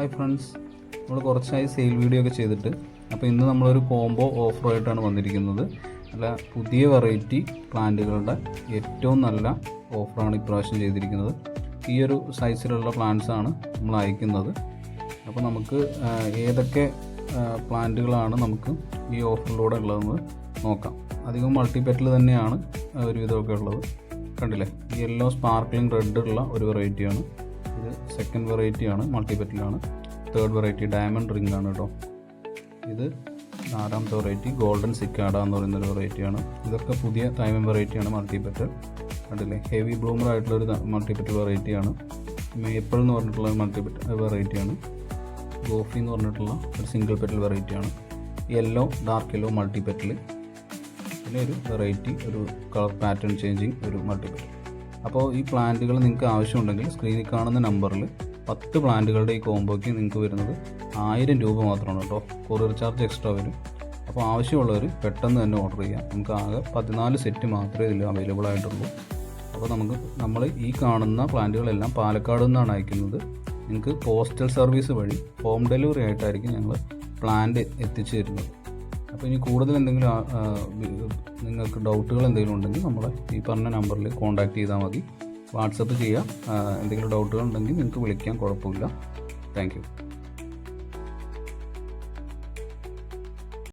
Hi friends നമ്മൾ കുറച്ചായി sale video ഒക്കെ ചെയ്തിട്ട്. അപ്പോൾ ഇന്ന് നമ്മളൊരു കോംബോ ഓഫറായിട്ടാണ് വന്നിരിക്കുന്നത്. നല്ല പുതിയ വെറൈറ്റി പ്ലാന്റുകളുടെ ഏറ്റവും നല്ല ഓഫറാണ് ഇപ്രാവശ്യം ചെയ്തിരിക്കുന്നത്. ഈ ഒരു സൈസിലുള്ള പ്ലാന്റ്സ് ആണ് നമ്മൾ അയക്കുന്നത്. അപ്പോൾ നമുക്ക് ഏതൊക്കെ പ്ലാന്റുകളാണ് നമുക്ക് ഈ ഓഫറിലൂടെ ഉള്ളതെന്ന് നോക്കാം. അധികം മൾട്ടിപെറ്റിൽ തന്നെയാണ് ഒരുവിധമൊക്കെ ഉള്ളത്. കണ്ടില്ലേ? യെല്ലോ സ്പാർക്ലിംഗ് റെഡ് ഉള്ള ഒരു വെറൈറ്റിയാണ് ഇത് സെക്കൻഡ് വെറൈറ്റിയാണ് മൾട്ടിപെറ്റിലാണ് തേർഡ് വെറൈറ്റി ഡയമണ്ട് റിംഗ് ആണ് കേട്ടോ ഇത് നാലാമത്തെ വെറൈറ്റി ഗോൾഡൻ സിക്കാഡ എന്ന് പറയുന്ന ഒരു വെറൈറ്റിയാണ് ഇതൊക്കെ പുതിയ ടൈമൻ വെറൈറ്റിയാണ് മൾട്ടിപെറ്റ് കണ്ടില്ലേ? ഹെവി ബ്ലൂമർ ആയിട്ടുള്ള ഒരു മൾട്ടിപെറ്റൽ വെറൈറ്റിയാണ് മേപ്പിൾ എന്ന് പറഞ്ഞിട്ടുള്ള മൾട്ടിപെറ്റ് വെറൈറ്റിയാണ് ഗോഫി എന്ന് പറഞ്ഞിട്ടുള്ള ഒരു സിംഗിൾ പെറ്റൽ വെറൈറ്റിയാണ് യെല്ലോ ഡാർക്ക് യെല്ലോ മൾട്ടിപെറ്റൽ പിന്നെ ഒരു വെറൈറ്റി ഒരു കളർ പാറ്റേൺ ചേഞ്ചിങ് ഒരു മൾട്ടിപ്പൽ അപ്പോൾ ഈ പ്ലാന്റുകൾ നിങ്ങൾക്ക് ആവശ്യമുണ്ടെങ്കിൽ സ്ക്രീനിൽ കാണുന്ന നമ്പറിൽ പത്ത് പ്ലാന്റുകളുടെ ഈ കോംബോയ്ക്ക് നിങ്ങൾക്ക് വരുന്നത് ആയിരം രൂപ മാത്രമാണ് കേട്ടോ. കൊറിയർ ചാർജ് എക്സ്ട്രാ വരും. അപ്പോൾ ആവശ്യമുള്ളവർ പെട്ടെന്ന് തന്നെ ഓർഡർ ചെയ്യാം നമുക്ക് ആകെ പതിനാല് സെറ്റ് മാത്രമേ ഇതിൽ അവൈലബിൾ ആയിട്ടുള്ളൂ. അപ്പോൾ നമുക്ക് നമ്മൾ ഈ കാണുന്ന പ്ലാന്റുകളെല്ലാം പാലക്കാട് നിന്നാണ് അയക്കുന്നത്. നിങ്ങൾക്ക് പോസ്റ്റൽ സർവീസ് വഴി ഹോം ഡെലിവറി ആയിട്ടായിരിക്കും ഞങ്ങൾ പ്ലാന്റ് എത്തിച്ചു തരുന്നത്. അപ്പോൾ ഇനി കൂടുതൽ എന്തെങ്കിലും നിങ്ങൾക്ക് ഡൗട്ടുകൾ എന്തെങ്കിലും ഉണ്ടെങ്കിൽ നമ്മൾ ഈ പറഞ്ഞ നമ്പറിൽ കോൺടാക്ട് ചെയ്താൽ മതി. വാട്സപ്പ് ചെയ്യാം. എന്തെങ്കിലും ഡൗട്ടുകൾ ഉണ്ടെങ്കിൽ നിങ്ങൾക്ക് വിളിക്കാൻ കുഴപ്പമില്ല. താങ്ക്